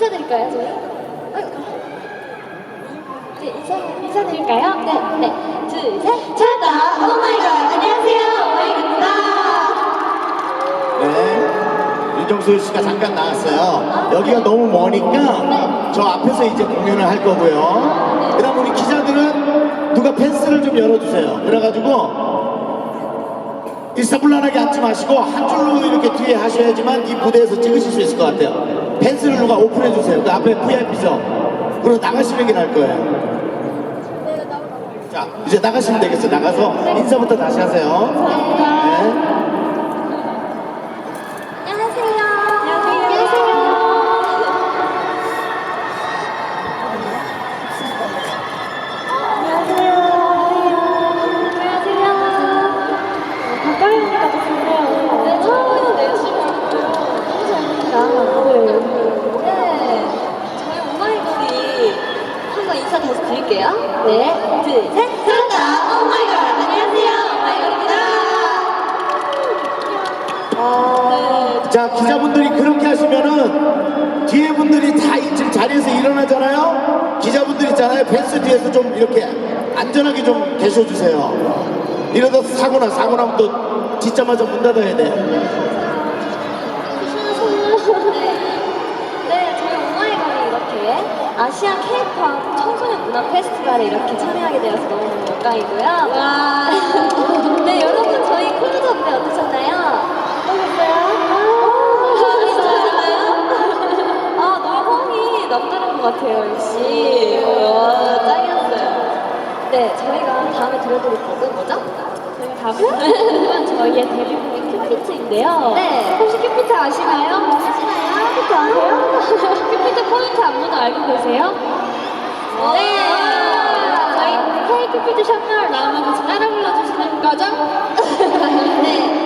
인사드릴까요, 저희? 네, 인사, 인사드릴까요? 네, 네. 둘, 셋. 찾아, 오마이걸. 안녕하세요, 오마이걸입니다. 네. 윤정수 씨가 잠깐 나왔어요. 여기가 너무 머니까 저 앞에서 이제 공연을 할 거고요. 그 다음 우리 기자들은 누가 펜스를 좀 열어주세요. 그래가지고 일사불란하게 앉지 마시고 한 줄로 이렇게 뒤에 하셔야지만 이 무대에서 찍으실 수 있을 것 같아요. 펜스를 누가 오픈해 주세요. 그 앞에 VIP죠. 그리고 나가시는 게 나을 거예요. 자, 이제 나가시면 되겠어요. 나가서 인사부터 다시 하세요. 네. 재밌다. 네. 네. 저희 오마이걸이 한번 인사 다시 드릴게요. 네. 둘, 셋. 사랑다 오마이걸. 안녕하세요. 오마이걸입니다. 네. 자 기자분들이 그렇게 하시면은 뒤에 분들이 다 지금 자리에서 일어나잖아요 기자분들 있잖아요 펜스 뒤에서 좀 이렇게 안전하게 좀 계셔 주세요 이러다 사고나 사고 나면 또 짓자마자 문 닫아야 돼 아시안 케이팝 청소년 문화 페스티벌에 이렇게 참여하게 되어서 너무너무 영광이고요. 와. 네, 여러분 저희 콜루저 무대 어떠셨나요? 어떠셨어요? 아, 너무 호응이 남다른 것 같아요, 역시. 와, 짱이었어요. 네, 저희가 다음에 들려드릴 곡은 뭐죠? 저희가 다음에 곡은 저희의 데뷔곡인 큐피트인데요. 네. 혹시 큐피트 아시나요? 큐피트 아세요? 큐피트 포인트 안무도 알고 계세요? 네. 저희 헤이 큐피트 샵날 나오면 같이 따라 불러주시는 거죠? 네.